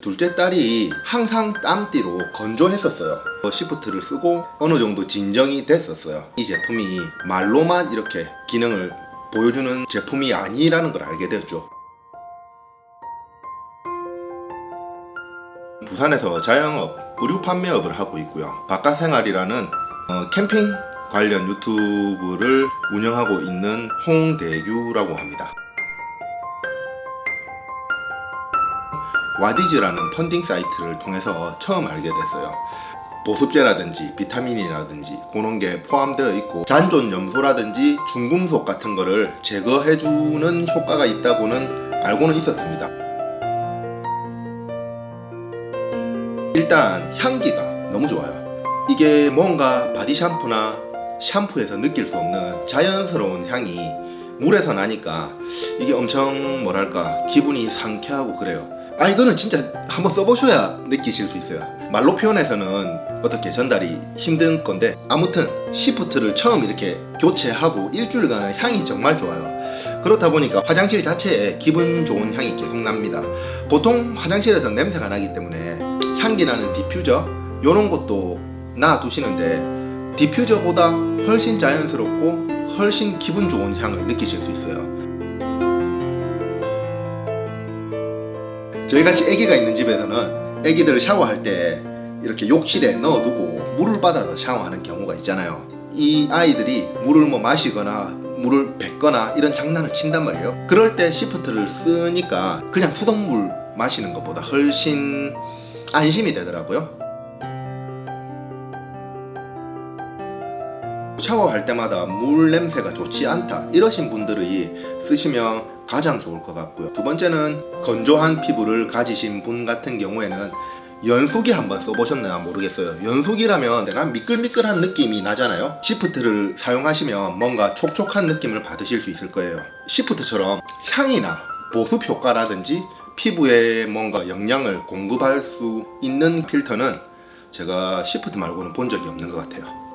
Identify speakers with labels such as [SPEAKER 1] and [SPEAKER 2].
[SPEAKER 1] 둘째 딸이 항상 땀띠로 건조했었어요. 어, 시프트를 쓰고 어느 정도 진정이 됐었어요. 이 제품이 말로만 이렇게 기능을 보여주는 제품이 아니라는 걸 알게 되었죠. 부산에서 자영업, 의류 판매업을 하고 있고요. 바깥생활이라는 어, 캠핑 관련 유튜브를 운영하고 있는 홍대규라고 합니다. 와디즈라는 펀딩 사이트를 통해서 처음 알게 됐어요. 보습제라든지 비타민이라든지 그런 게 포함되어 있고 잔존 염소라든지 중금속 같은 거를 제거해주는 효과가 있다고는 알고는 있었습니다. 일단 향기가 너무 좋아요. 이게 뭔가 바디 샴푸나 샴푸에서 느낄 수 없는 자연스러운 향이 물에서 나니까 이게 엄청 뭐랄까 기분이 상쾌하고 그래요. 아 이거는 진짜 한번 써보셔야 느끼실 수 있어요. 말로 표현해서는 어떻게 전달이 힘든 건데 아무튼 시프트를 처음 이렇게 교체하고 일주일간은 향이 정말 좋아요. 그렇다 보니까 화장실 자체에 기분 좋은 향이 계속 납니다. 보통 화장실에서 냄새가 나기 때문에 향기 나는 디퓨저 이런 것도 놔두시는데 디퓨저보다 훨씬 자연스럽고 훨씬 기분 좋은 향을 느끼실 수 있어요. 저희 같이 아기가 있는 집에서는 아기들 샤워할 때 이렇게 욕실에 넣어두고 물을 받아서 샤워하는 경우가 있잖아요. 이 아이들이 물을 뭐 마시거나 물을 뱉거나 이런 장난을 친단 말이에요. 그럴 때 시프트를 쓰니까 그냥 수돗물 마시는 것보다 훨씬 안심이 되더라고요. 샤워할 때마다 물 냄새가 좋지 않다 이러신 분들이 쓰시면 가장 좋을 것 같고요. 두 번째는 건조한 피부를 가지신 분 같은 경우에는 연속이 한번 써보셨나 모르겠어요. 연속이라면 내가 미끌미끌한 느낌이 나잖아요. 시프트를 사용하시면 뭔가 촉촉한 느낌을 받으실 수 있을 거예요. 시프트처럼 향이나 보습 효과라든지 피부에 뭔가 영양을 공급할 수 있는 필터는 제가 시프트 말고는 본 적이 없는 것 같아요.